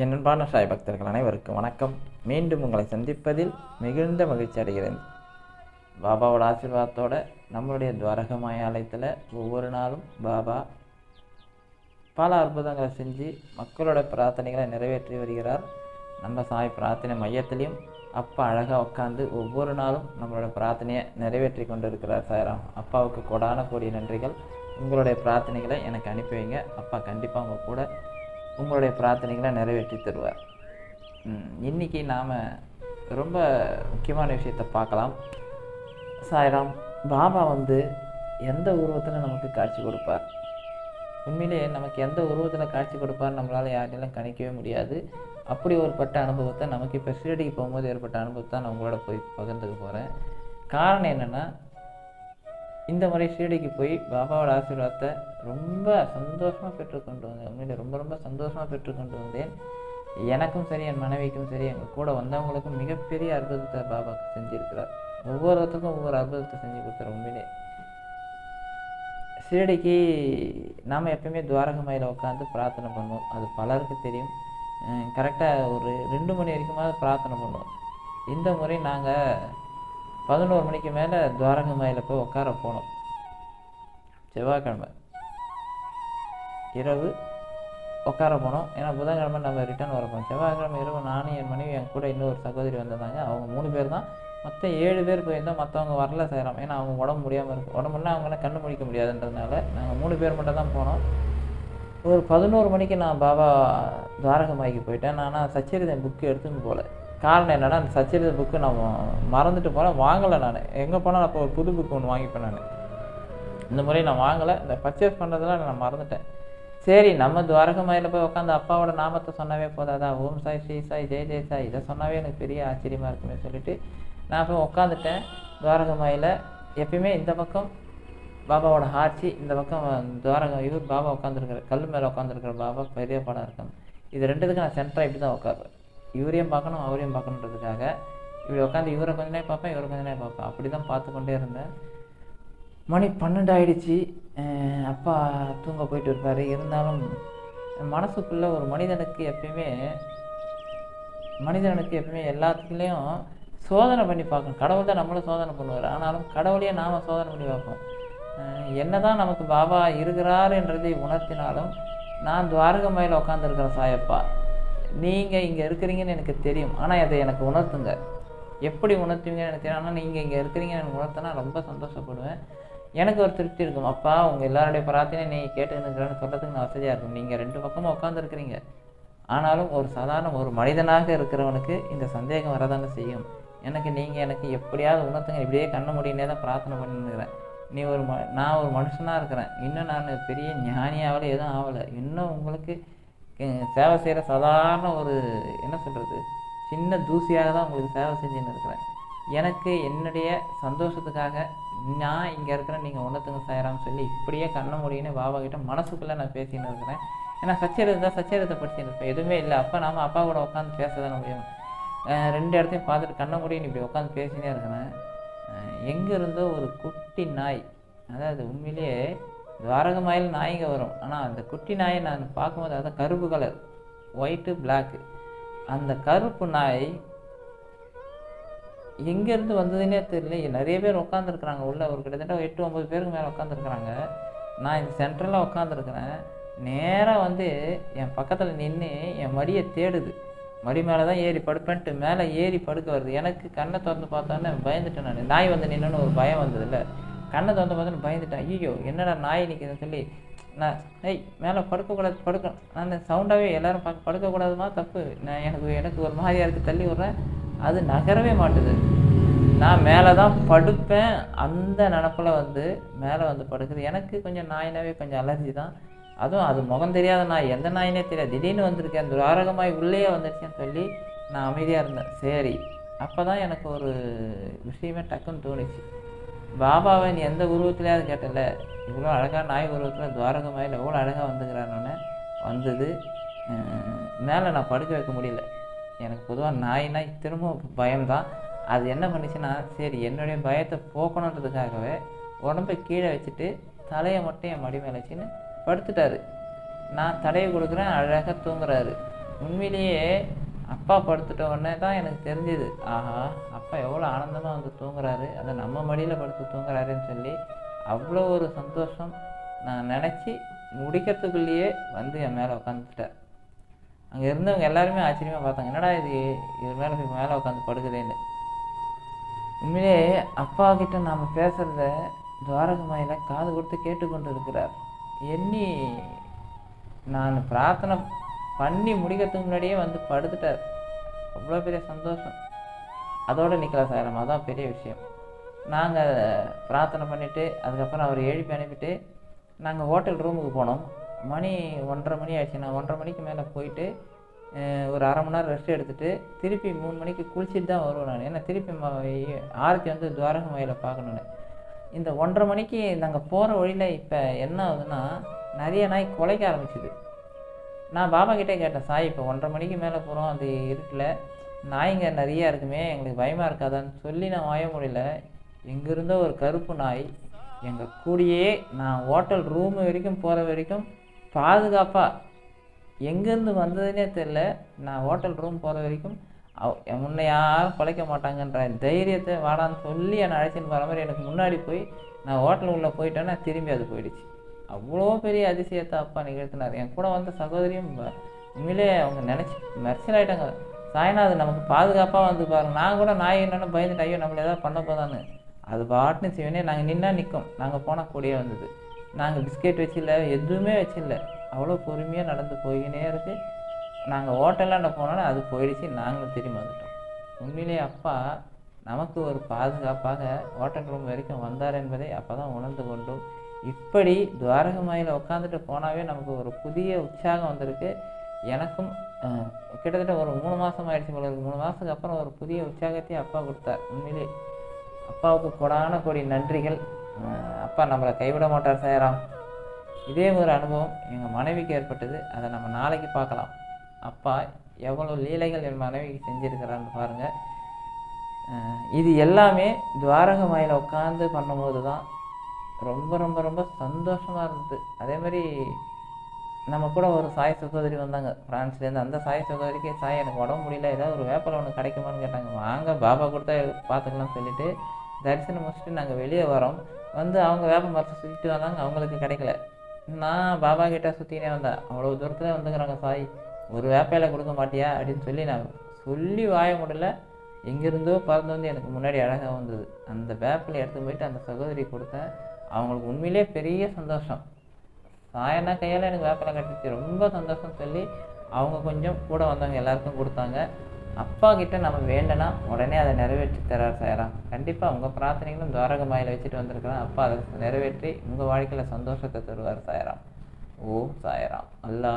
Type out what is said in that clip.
என் அன்பான சாய் பக்தர்கள் அனைவருக்கும் வணக்கம். மீண்டும் உங்களை சந்திப்பதில் மிகுந்த மகிழ்ச்சி அடைகிறேன். பாபாவோட ஆசீர்வாதத்தோடு நம்மளுடைய துவாரகமாய ஆலயத்தில் ஒவ்வொரு நாளும் பாபா பல அற்புதங்களை செஞ்சு மக்களோட பிரார்த்தனைகளை நிறைவேற்றி வருகிறார். நம்ம சாய் பிரார்த்தனை மையத்திலையும் அப்பா அழகாக உட்காந்து ஒவ்வொரு நாளும் நம்மளோட பிரார்த்தனையை நிறைவேற்றி கொண்டு இருக்கிறார் சாயராம் அப்பாவுக்கு கொடான கூடிய நன்றிகள். உங்களுடைய பிரார்த்தனைகளை எனக்கு அனுப்பி வைங்க. அப்பா கண்டிப்பாக உங்கள் கூட உங்களுடைய பிரார்த்தனைகளை நிறைவேற்றி தருவார். இன்னைக்கு நாம் ரொம்ப முக்கியமான விஷயத்தை பார்க்கலாம். சாய்ராம் பாபா வந்து எந்த உருவத்தில் நமக்கு காட்சி கொடுப்பார்? உண்மையிலே நமக்கு எந்த உருவத்தில் காட்சி கொடுப்பார் நம்மளால் யாரையும் கணிக்கவே முடியாது. அப்படி ஒரு பட்ட அனுபவத்தை நமக்கு இப்போ ஷீரடிக்கு போகும்போது ஏற்பட்ட அனுபவத்தை நான் உங்களோட போய் பகிர்ந்துக்க போகிறேன் காரணம் என்னென்னா இந்த முறை ஷீரடிக்கு போய் பாபாவோட ஆசீர்வாதத்தை ரொம்ப சந்தோஷமாக பெற்றுக்கொண்டு வந்தேன். உண்மையில் ரொம்ப ரொம்ப சந்தோஷமாக பெற்றுக்கொண்டு வந்தேன். எனக்கும் சரி என் மனைவிக்கும் சரி எங்கள் கூட வந்தவங்களுக்கும் மிகப்பெரிய அற்புதத்தை பாபாவுக்கு செஞ்சுருக்கிறார். ஒவ்வொருத்தருக்கும் ஒவ்வொரு அற்புதத்தை செஞ்சு கொடுத்தார் உண்மையிலே. ஷீரடிக்கு நாம் எப்பயுமே துவாரகமையில் உட்காந்து பிரார்த்தனை பண்ணுவோம். அது பலருக்கு தெரியும். கரெக்டாக ஒரு ரெண்டு மணி வரைக்குமாவது பிரார்த்தனை பண்ணுவோம். இந்த முறை நாங்கள் பதினோரு மணிக்கு மேலே துவாரகமாயில் போய் உட்கார போனோம். செவ்வாய்க்கிழமை. இரவு உட்கார போனோம். ஏன்னா புதன்கிழமை நம்ம ரிட்டர்ன் வரப்போம். செவ்வாய்க்கிழமை இரவு நானும் என் மனைவி என் கூட இன்னொரு சகோதரி வந்திருந்தாங்க. அவங்க மூணு பேர் தான். மொத்தம் ஏழு பேர் போயிருந்தோம். மற்றவங்க வரல செய்கிறோம் ஏன்னா அவங்க உடம்பு முடியாமல் இருக்கும் உடம்புனா அவங்கள கண்ணு முடிக்க முடியாதுன்றதுனால நாங்கள் மூணு பேர் மட்டும் தான் போனோம். ஒரு பதினோரு மணிக்கு நான் பாபா துவாரகமாய்க்கு போயிட்டேன். நான் ஆனால் சச்சரிதன் புக்கு எடுத்துன்னு போகல காரணம் என்னென்னா அந்த சச்சரித புக்கு நான் மறந்துட்டு போனேன் வாங்கலை நான். எங்கே போனால் அப்போ ஒரு புது புக்கு ஒன்று வாங்கிப்பேன் நான். இந்த முறை நான் வாங்கலை. இந்த பர்ச்சேஸ் பண்ணுறதுலாம் நான் மறந்துட்டேன். சரி நம்ம துவாரகமாயில் போய் உட்காந்து அப்பாவோட நாமத்தை சொன்னவே போதாதா? ஓம் சாய் ஸ்ரீ சாய் ஜெய் ஜெய் சாய். இதை சொன்னாவே எனக்கு பெரிய ஆச்சரியமாக இருக்குமே சொல்லிட்டு நான் போய் உட்காந்துட்டேன் துவாரகமாயில் எப்பயுமே இந்த பக்கம் பாபாவோட ஆட்சி இந்த பக்கம் துவாரகம் இவர் பாபா உட்காந்துருக்கிற கல் மேலே உட்காந்துருக்கிற பாபா பெரிய படம் இருக்காங்க இது ரெண்டுத்துக்கு நான் சென்டராக இப்படி தான் உட்காருவேன் இவரையும் பார்க்கணும் அவரையும் பார்க்கணுன்றதுக்காக இப்படி உட்காந்து இவரை கொஞ்ச நேரம் பார்ப்பேன் இவரை கொஞ்ச நேரம் பார்ப்பேன். அப்படி தான் பார்த்து கொண்டே இருந்தேன். மணி பன்னெண்டு ஆயிடுச்சு. அப்பா தூங்க போயிட்டு இருப்பார் இருந்தாலும் மனசுக்குள்ளே ஒரு மனிதனுக்கு எப்பயுமே மனிதனுக்கு எப்பயுமே எல்லாத்துக்குலேயும் சோதனை பண்ணி பார்க்கணும். கடவுள் தான் நம்மளும் சோதனை பண்ணுவார். ஆனாலும் கடவுளையே நாம் சோதனை பண்ணி பார்ப்போம். என்ன தான் நமக்கு பாபா இருக்கிறார் என்றதை உணர்த்தினாலும் நான் துவாரகமையில் உட்காந்துருக்கிறேன் சாயப்பா நீங்கள் இங்கே இருக்கிறீங்கன்னு எனக்கு தெரியும். ஆனால் அதை எனக்கு உணர்த்துங்க. எப்படி உணர்த்துவீங்கன்னு எனக்கு தெரியும். ஆனால் நீங்கள் இங்கே இருக்கிறீங்கன்னு எனக்கு உணர்த்தினா ரொம்ப சந்தோஷப்படுவேன். எனக்கு ஒரு திருப்தி இருக்கும். அப்பா உங்கள் எல்லாருடைய பிரார்த்தனை நீ கேட்டுக்கிறேன்னு சொல்கிறதுக்கு நான் வசதியாக இருக்கும். நீங்கள் ரெண்டு பக்கமும் உட்காந்துருக்கிறீங்க ஆனாலும் ஒரு சாதாரண ஒரு மனிதனாக இருக்கிறவனுக்கு இந்த சந்தேகம் வரதானே செய்யும். எனக்கு நீங்கள் எனக்கு எப்படியாவது உணர்த்துங்க. இப்படியே கண்ண முடியினே தான் பிரார்த்தனை பண்ணிருக்கிறேன் நீ ஒரு ம நான் ஒரு மனுஷனாக இருக்கிறேன். இன்னும் நான் பெரிய ஞானியாவில் எதுவும் ஆகலை. இன்னும் உங்களுக்கு சேவை செய்கிற சாதாரண ஒரு என்ன சொல்கிறது சின்ன தூசியாக தான் உங்களுக்கு சேவை செஞ்சுன்னு இருக்கிறேன். எனக்கு என்னுடைய சந்தோஷத்துக்காக நான் இங்கே இருக்கிறேன் நீங்கள் ஒன்றத்துங்க சாயரான்னு சொல்லி இப்படியே கண்ண முடியுன்னு பாபா கிட்ட மனசுக்குள்ளே நான் பேசின்னு இருக்கிறேன். ஏன்னா சச்சரிதம் தான் சச்சரிதத்தை படிச்சுட்டு இருப்பேன். எதுவுமே இல்லை. அப்போ நாம் அப்பா கூட உட்காந்து பேச தானே முடியும் ரெண்டு இடத்தையும் பார்த்துட்டு கண்ண முடியும் இப்படி உட்காந்து பேசினே இருக்கிறேன். எங்கே இருந்தோ ஒரு குட்டி நாய் அதாவது உண்மையிலேயே துவாரகமாயில் நாய்ங்க வரும். ஆனால் அந்த குட்டி நாயை நான் பார்க்கும்போது அதான் கருப்பு கலர் ஒயிட்டு பிளாக்கு அந்த கருப்பு நாய் எங்கேருந்து வந்ததுன்னே தெரியல. நிறைய பேர் உட்காந்துருக்குறாங்க உள்ளே ஒரு கிட்டத்தட்ட எட்டு ஒம்பது பேருக்கு மேலே உட்காந்துருக்குறாங்க நான் இந்த சென்டரில் உட்காந்துருக்குறேன் நேராக வந்து என் பக்கத்தில் நின்று என் மடியை தேடுது. மடி மேலே தான் ஏறி படுப்பேன்ட்டு மேலே ஏறி படுக்க வருது. எனக்கு கண்ணை திறந்து பார்த்தோன்னே பயந்துட்டேன் நான். நாய் வந்து நின்னுன்னு ஒரு பயம் வந்ததுல்ல. கண்ணை திறந்து பார்த்தோன்னு பயந்துட்டேன். ஐயோ என்னடா நாய் நிற்குதுன்னு சொல்லி நான் ஏய் மேலே படுக்கக்கூடாது படுக்க நான் சவுண்டாகவே எல்லோரும் பார்க்க படுக்கக்கூடாதுமா தப்பு. நான் எனக்கு எனக்கு ஒரு மாதிரியாக இருக்குது தள்ளி விட்றேன். அது நகரவே மாட்டுது. நான் மேலே தான் படுப்பேன். அந்த நினப்பில் வந்து மேலே வந்து படுக்குது. எனக்கு கொஞ்சம் நாயினாவே கொஞ்சம் அலர்ஜி தான். அதுவும் அது முகம் தெரியாத நாய். எந்த நாயினே தெரியாது. திடீர்னு வந்திருக்கேன். அந்த துவாரகமாய் உள்ளே வந்துருச்சேன்னு சொல்லி நான் அமைதியாக இருந்தேன். சரி. அப்போ தான் எனக்கு ஒரு விஷயமே டக்குன்னு தோணுச்சு. பாபாவை நீ எந்த உருவத்துலையாவது கேட்டல. இவ்வளோ அழகாக நாய் உருவத்தில் துவாரகமாயில் எவ்வளோ அழகாக வந்துக்கிறானோன்னு வந்தது. மேலே நான் படுக்க வைக்க முடியல. எனக்கு பொதுவாக நாய் நாய் திரும்ப பயம்தான். அது என்ன பண்ணுச்சுன்னா சரி என்னுடைய பயத்தை போக்கணுன்றதுக்காகவே உடம்பை கீழே வச்சுட்டு தலையை மட்டும் என் மடி மேலே வச்சுன்னு படுத்துட்டாரு. நான் தலையை கொடுக்குறேன் அழகாக தூங்குறாரு. உண்மையிலேயே அப்பா படுத்துட்ட உடனே தான் எனக்கு தெரிஞ்சுது. ஆஹா அப்பா எவ்வளோ ஆனந்தமாக வந்து தூங்குறாரு. அதை நம்ம மடியில் படுத்து தூங்குறாருன்னு சொல்லி அவ்வளோ ஒரு சந்தோஷம் நான் நினச்சி முடிக்கிறதுக்குள்ளேயே வந்து என் மேலே உட்காந்துட்டார் அங்கே இருந்தவங்க எல்லாருமே ஆச்சரியமாக பார்த்தாங்க. என்னடா இது? இவர் மேலே போய் மேலே உட்காந்து படுக்குதேன்னு உண்மையிலே அப்பா கிட்ட நாம் பேசுகிறத துவாரகமாயில் காது கொடுத்து கேட்டுக்கொண்டு இருக்கிறார் எண்ணி நான் பிரார்த்தனை பண்ணி முடிக்கிறதுக்கு முன்னாடியே வந்து படுத்துட்டார். அவ்வளோ பெரிய சந்தோஷம். அதோட நிற்கல சாரம் அதான் பெரிய விஷயம். நாங்கள் பிரார்த்தனை பண்ணிவிட்டு அதுக்கப்புறம் அவர் எழுப்பி அனுப்பிட்டு நாங்கள் ஹோட்டல் ரூமுக்கு போனோம். மணி ஒன்றரை மணி ஆயிடுச்சு. நான் ஒன்றரை மணிக்கு மேலே போயிட்டு ஒரு அரை மணி நேரம் ரெஸ்ட் எடுத்துகிட்டு திருப்பி மூணு மணிக்கு குளிச்சுட்டு தான் வருவேன் நான். ஏன்னா திருப்பி ஆரத்தி வந்து துவாரகம் வயலை பார்க்கணுன்னு இந்த ஒன்றரை மணிக்கு நாங்கள் போகிற வழியில் இப்போ என்ன ஆகுதுன்னா நிறைய நாய் குலைக்க ஆரம்பிச்சுது. நான் பாபா கிட்டே கேட்டேன் சாய் இப்போ ஒன்றரை மணிக்கு மேலே போகிறோம் அது இருட்டில். நாய்ங்க நிறையா இருக்குமே எங்களுக்கு பயமாக இருக்காதான்னு சொல்லி நான் வாய முடியல எங்கிருந்தோ ஒரு கருப்பு நாய் எங்கள் கூடயே நான் ஹோட்டல் ரூமு வரைக்கும் போகிற வரைக்கும் பாதுகாப்பாக எங்கேருந்து வந்ததுன்னே தெரில நான் ஹோட்டல் ரூம் போகிற வரைக்கும் அவ முன்ன யாரும் குலைக்க மாட்டாங்கன்ற தைரியத்தை வாடான்னு சொல்லி என்னை அழைச்சின்னு போகிற மாதிரி எனக்கு முன்னாடி போய் நான் ஹோட்டல் உள்ளே போயிட்டேன்னா திரும்பி அது போயிடுச்சு. அவ்வளோ பெரிய அதிசயத்தை அப்பா நிகழ்த்தினார். என் கூட வந்த சகோதரியும் உண்மையிலே அவங்க நினச்சி மெர்சல் ஆகிட்டாங்க சாய்நாதன் நமக்கு பாதுகாப்பாக வந்து பாருங்க நான் கூட நாய் என்னென்னு பயந்துட்டு ஐயோ நம்மள ஏதாவது பண்ண போதான்னு. அது பாட்டுன்னு செய்வனே நாங்கள் நின்னா நிற்கும் நாங்கள் போனால் கூடயே வந்தது. நாங்கள் பிஸ்கெட் வச்சில்ல எதுவுமே வச்சில்ல. அவ்வளோ பொறுமையாக நடந்து போய்கினே இருக்கு. நாங்கள் ஹோட்டலாண்ட போனோன்னா அது போயிடுச்சு நாங்களும் திரும்பி வந்துட்டோம். உண்மையிலேயே அப்பா நமக்கு ஒரு பாதுகாப்பாக ஹோட்டல் ரூம் வரைக்கும் வந்தார் என்பதை அப்போ தான் உணர்ந்து கொண்டோம். இப்படி துவாரகமாயில் உட்காந்துட்டு போனாவே நமக்கு ஒரு புதிய உற்சாகம் வந்திருக்கு. எனக்கும் கிட்டத்தட்ட ஒரு மூணு மாதம் ஆயிடுச்சு போல மூணு மாதத்துக்கு அப்புறம் ஒரு புதிய உற்சாகத்தை அப்பா கொடுத்தார். உண்மையிலே அப்பாவுக்கு கொடான கொடி நன்றிகள். அப்பா நம்மளை கைவிட மாட்டார் சாயராம். இதே ஒரு அனுபவம் எங்கள் மனைவிக்கு ஏற்பட்டது. அதை நம்ம நாளைக்கு பார்க்கலாம். அப்பா எவ்வளோ லீலைகள் என் மனைவிக்கு செஞ்சுருக்கிறான்னு பாருங்கள் இது எல்லாமே துவாரக துவாரகமாயில் உட்காந்து பண்ணும்போது தான் ரொம்ப ரொம்ப ரொம்ப சந்தோஷமாக இருந்தது. அதே மாதிரி நம்ம கூட ஒரு சாய் சகோதரி வந்தாங்க. ஃப்ரான்ஸ்லேருந்து அந்த சாய் சகோதரிக்கு சாய் எனக்கு உடம்பு முடியல. ஏதாவது ஒரு வேப்பலை ஒன்று கிடைக்குமான்னு கேட்டாங்க. வாங்க பாபா கொடுத்தா பார்த்துக்கலாம்னு சொல்லிட்டு தரிசனம் முடிச்சுட்டு நாங்கள் வெளியே வரோம். வந்து அவங்க வேப்ப மரத்தை சுற்றிட்டு வந்தாங்க. அவங்களுக்கு கிடைக்கல. நான் பாபா கிட்டே சுற்றினே வந்தேன். அவ்வளோ தூரத்தில் வந்துக்கிறாங்க சாய். ஒரு வேப்பையில கொடுக்க மாட்டியா அப்படின்னு சொல்லி நான் சொல்லி வாய முடியல எங்கேருந்தோ பறந்து வந்து எனக்கு முன்னாடி அழகாக வந்தது. அந்த வேப்பில் எடுத்து போயிட்டு அந்த சகோதரி கொடுத்தேன் அவங்களுக்கு உண்மையிலே பெரிய சந்தோஷம். சாயனா கையால் எனக்கு வேப்பிலை கட்டிச்சு. ரொம்ப சந்தோஷம் சொல்லி அவங்க கொஞ்சம் கூட வந்தவங்க எல்லாருக்கும் கொடுத்தாங்க. அப்பா கிட்ட நம்ம வேண்டனா உடனே அதை நிறைவேற்றி தரார் சாயரா. கண்டிப்பாக உங்கள் பிரார்த்தனைகளும் துவாரக மாயில் வச்சுட்டு வந்திருக்கலாம் அப்பா அதை நிறைவேற்றி உங்கள் வாழ்க்கையில் சந்தோஷத்தை தருவார் சாயராம் ஓ சாயராம் அல்லா